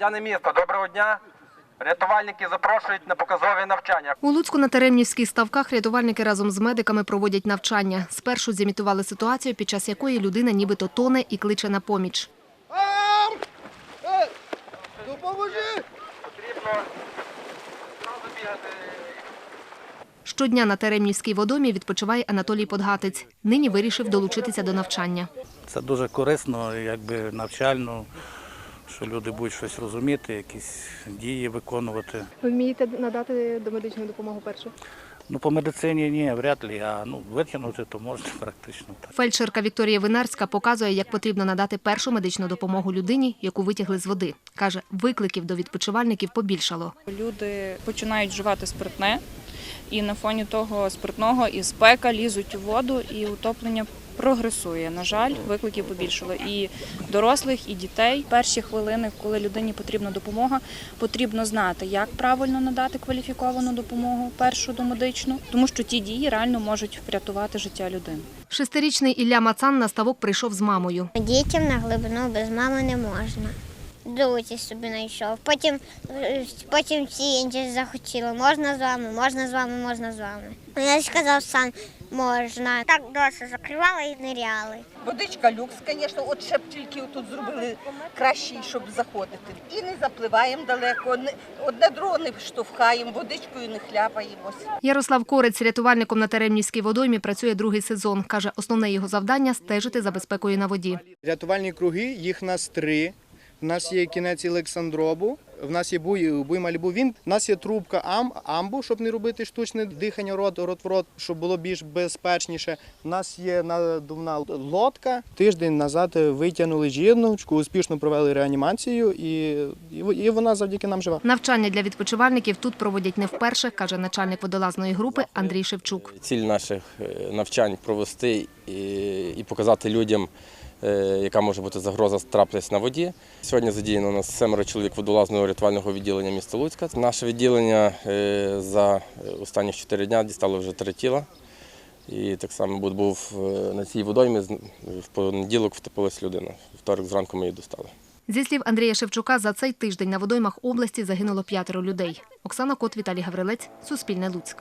Громадяни міста, доброго дня. Рятувальники запрошують на показові навчання. У Луцьку на Теремнівських ставках рятувальники разом з медиками проводять навчання. Спершу зімітували ситуацію, під час якої людина нібито тоне і кличе на поміч. Е, Допоможи! Потрібно одразу бігати. Щодня на Теремнівській водомі відпочиває Анатолій Подгатець. Нині вирішив долучитися до навчання. Це дуже корисно, якби навчально, що люди будуть щось розуміти, якісь дії виконувати. Ви вмієте надати домедичну допомогу першу? Ну, по медицині ні, вряд ли, а ну, витягнути то можна практично так. Фельдшерка Вікторія Винарська показує, як потрібно надати першу медичну допомогу людині, яку витягли з води. Каже, викликів до відпочивальників побільшало. Люди починають вживати спиртне, і на фоні того спиртного і спека лізуть у воду, і утоплення прогресує. На жаль, викликів побільшало і дорослих, і дітей. Перші хвилини, коли людині потрібна допомога, потрібно знати, як правильно надати кваліфіковану допомогу, першу домедичну, тому що ті дії реально можуть врятувати життя людини. Шестирічний Ілля Мацан на ставок прийшов з мамою. Дітям на глибину без мами не можна. Друзі собі знайшов. Потім, е, потім всі інші захотіли. Можна з вами, можна з вами, можна з вами. Я сказав сам, можна. Так досі закривали і ниряли. Водичка люкс, звісно, от ще б тільки тут зробили кращий, щоб заходити. І не запливаємо далеко, одне другого не штовхаємо, водичкою не хляпаємось. Ярослав Корець рятувальником на Теремнівській водоймі працює другий сезон. Каже, основне його завдання стежити за безпекою на воді. Рятувальні круги, їх нас три. У нас є кінець Олександробу, в нас є буй, буй Малібу. Він, у нас є трубка ам, амбу, щоб не робити штучне дихання рот, рот в рот, щоб було більш безпечніше. У нас є надувна лодка. Тиждень назад витягнули жіночку, успішно провели реанімацію, і, і, і вона завдяки нам жива. Навчання для відпочивальників тут проводять не вперше, каже начальник водолазної групи Андрій Шевчук. Ціль наших е, навчань провести і, і показати людям, яка може бути загроза трапитись на воді. Сьогодні задіяно у нас семеро чоловік водолазного рятувального відділення міста Луцька. Наше відділення е, за останні чотири дні дістало вже три тіла. І так само був- е, на цій водоймі в понеділок втопилась людина. Вторик зранку ми її достали. Зі слів Андрія Шевчука, за цей тиждень на водоймах області загинуло п'ятеро людей. Оксана Кот, Віталій Гаврилець, Суспільне Луцьк.